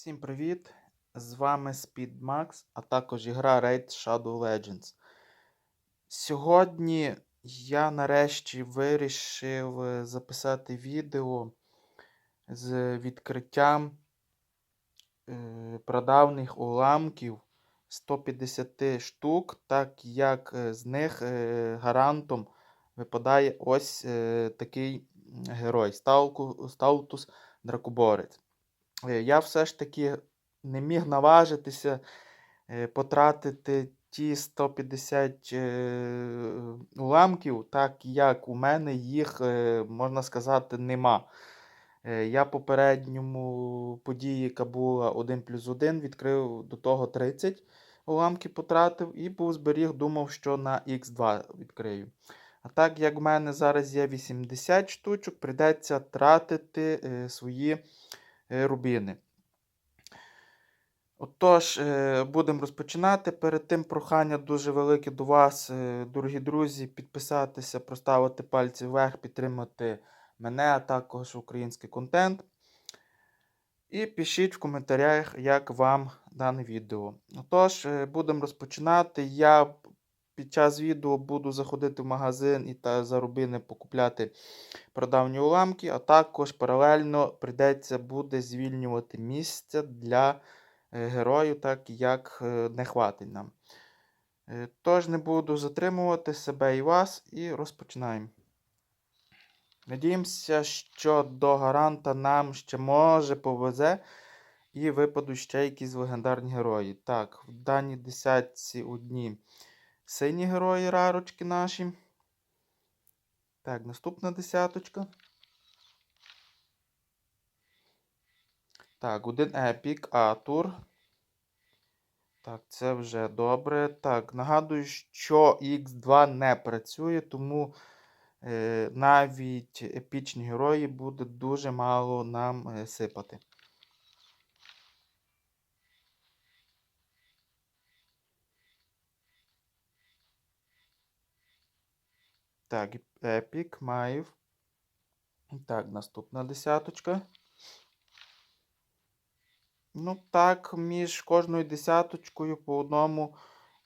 Всім привіт! З вами SpeedMax, а також ігра Raid Shadow Legends. Сьогодні я нарешті вирішив е, записати відео з відкриттям е, уламків 150 штук, так як е, з них гарантом випадає ось такий герой Сталтус Дракоборець. Е, Я все ж таки не міг наважитися е, потратити ті 150 е, уламків, так як у мене їх, можна сказати, нема. Я попередньому події, яка була 1 плюс 1, відкрив до того 30 уламків потратив і був зберіг, думав, що на Х2 відкрию. А так як в мене зараз є 80 штучок, прийдеться тратити свої рубіни. Отож, е, будемо розпочинати. Перед тим прохання дуже велике до вас, е, дорогі друзі, підписатися, проставити пальці вверх, підтримати мене, а також український контент. І пишіть в коментарях, як вам дане відео. Отож, е, будемо розпочинати. Я під час відео буду заходити в магазин і та за рубини покупляти прадавні уламки, а також паралельно прийдеться буде звільнювати місце для е, героїв, так як е, не хватить нам. Е, Тож не буду затримувати себе і вас, і розпочинаємо. Надіємося, що до гаранта нам ще може повезе і випадуть ще якісь легендарні герої. Так, в даній десятці одні сині герої рарочки наші. Так, наступна десяточка. Так, один епік, Атур. Так, це вже добре. Так, нагадую, що X2 не працює, тому е, навіть епічні герої буде дуже мало нам е, сипати. Так, епік, Маїв. Так, наступна десяточка. Ну так, між кожною десяточкою по одному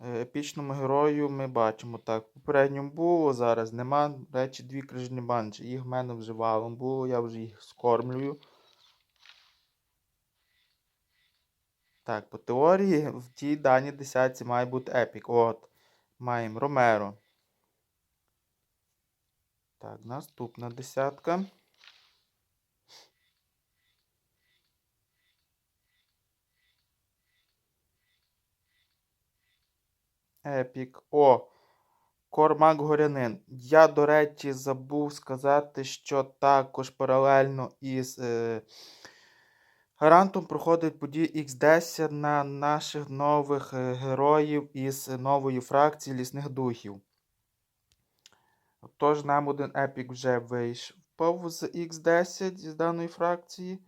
е, епічному герою ми бачимо. Так, попередньому було, зараз нема. Речі, дві крижні банші. Їх в мене вже валом було, я вже їх скормлюю. Так, по теорії в тій даній десятці має бути епік. От, маємо Ромеро. Так, наступна десятка. Епік. О, Кормак Горянин. Я, до речі, забув сказати, що також паралельно із е, Гарантом проходить події X10 на наших нових е, героїв із нової фракції лісних духів. Тож нам один епік вже вийшов з X10 з даної фракції.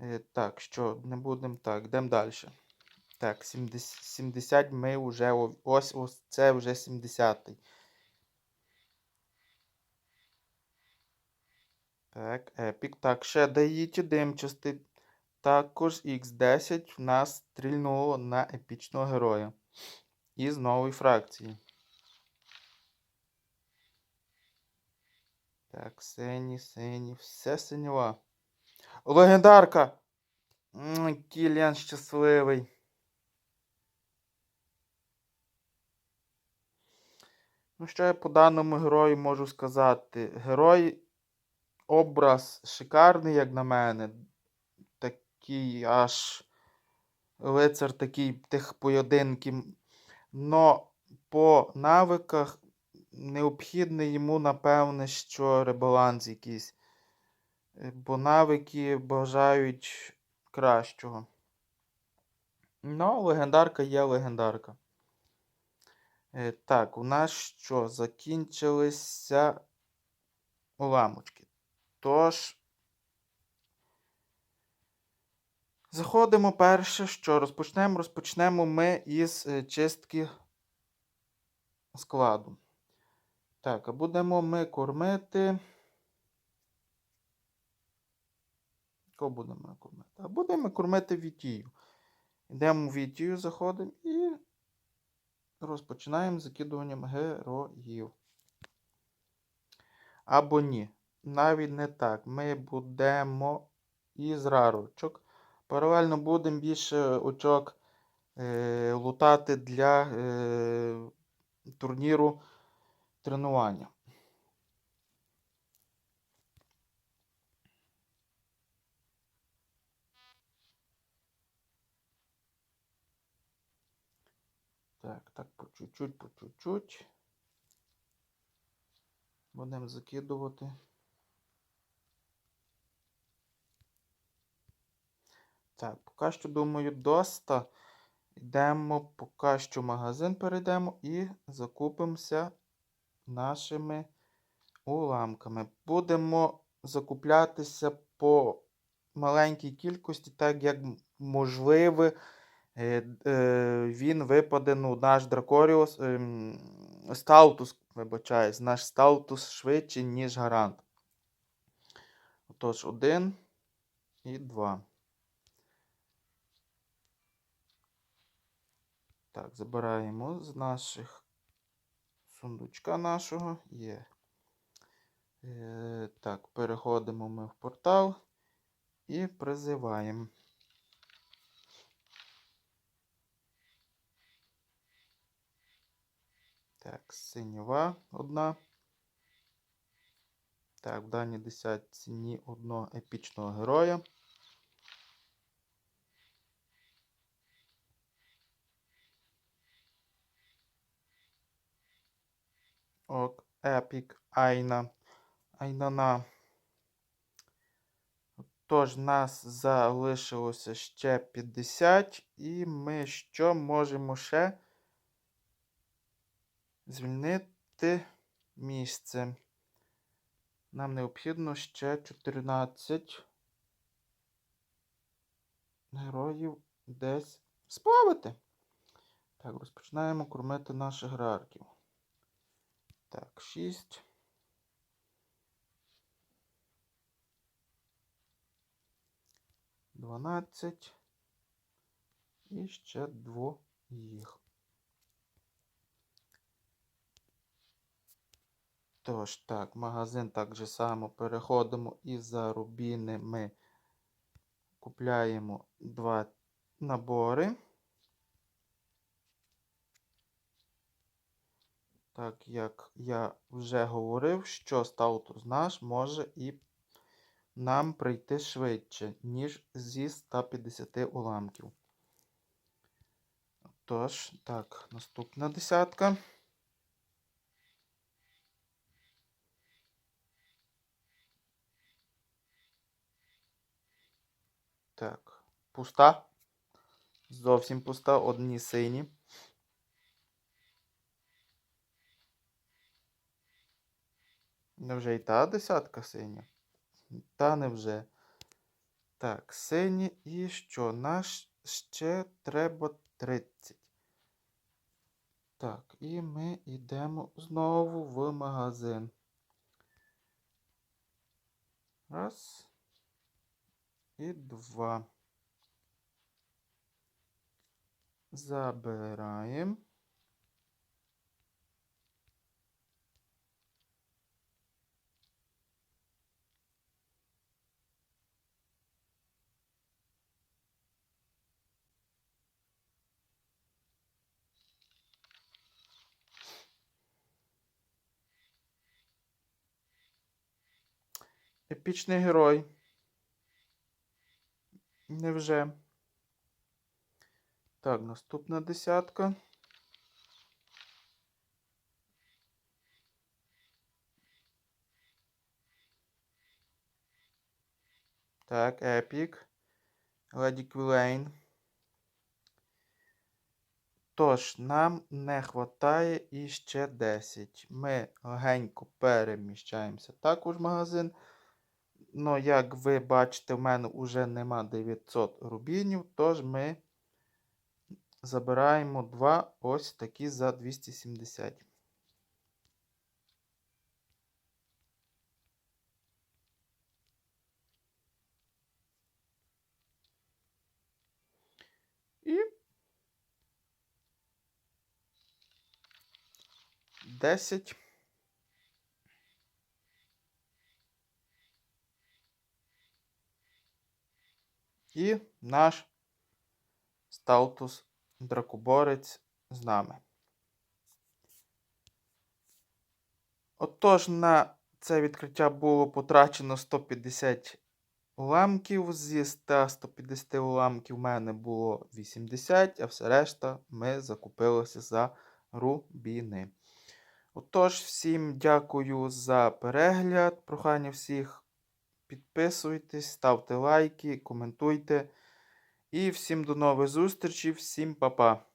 Е, Так, що не будемо так, йдемо далі. Так, 70, 70 ми вже ось ось це вже 70. Так, епік. Так, ще даїть димчастий. Також X10 в нас стрільнуло на епічного героя. Із нової фракції. Так, сині, сині, все синьова. Легендарка! Кіліан щасливий. Ну, що я по даному герою можу сказати? Герой, образ шикарний, як на мене. Такий аж лицар такий тих поєдинків. Но по навиках необхідний йому, напевне, що ребаланс якийсь. Е, Бо навики бажають кращого. Ну, легендарка є легендарка. Е, Так, у нас що? Закінчилися уламочки. Тож. Заходимо перше, що розпочнемо. Розпочнемо ми із е, чистки складу. Так, будемо ми кормити. Кого будемо кормити? А будемо кормити вітію. Йдемо в вітію, заходимо і розпочинаємо закидуванням героїв. Або ні. Навіть не так. Ми будемо із рарочок. Паралельно будемо більше очок е, лутати для е, турніру тренування. Так, так, по чуть-чуть, по чуть-чуть. Будемо закидувати. Так, поки що, думаю, доста. Йдемо, поки що в магазин перейдемо і закупимося нашими уламками. Будемо закуплятися по маленькій кількості, так як можливо, е, е, він випаде, ну, наш Дракоріус, ем, Стаутус, вибачаюсь, наш Стаутус швидше, ніж гарант. Отож, один і два. Так, забираємо з наших сундучка нашого. Є. Е, так, переходимо ми в портал і призиваємо. Так, синєва одна. Так, в даній десятці ні одного епічного героя. Ок, Епік Айна. Айнана. Тож, нас залишилося ще 50, і ми що можемо ще звільнити місце. Нам необхідно ще 14 героїв десь сплавити. Так, розпочинаємо кормити наших грарків. Так, 6. Дванадцять. І ще двоїх. Тож, так, магазин так же само переходимо і за рубіни ми купляємо два набори. Так як я вже говорив, що стаутус наш може і нам прийти швидше, ніж зі 150 уламків. Тож, так, наступна десятка. Так, пуста. Зовсім пуста, одні сині. Невже і та десятка синя? Та невже. Так, сині і що? Наш ще треба 30. Так, і ми йдемо знову в магазин. Раз. І два. Забираємо. Епічний герой. Невже? Так, наступна десятка. Так, Епік. Леді Квілейн. Тож, нам не вистачає іще 10. Ми легенько переміщаємося також в магазин. Ну, як ви бачите, в мене вже нема 900 рубінів, тож ми забираємо два ось такі за 270. І 10. І наш статус дракоборець з нами. Отож, на це відкриття було потрачено 150 уламків. Зі 100 150 уламків в мене було 80, а все решта ми закупилися за рубіни. Отож, всім дякую за перегляд. Прохання всіх підписуйтесь, ставте лайки, коментуйте. І всім до нових зустрічей, всім па-па.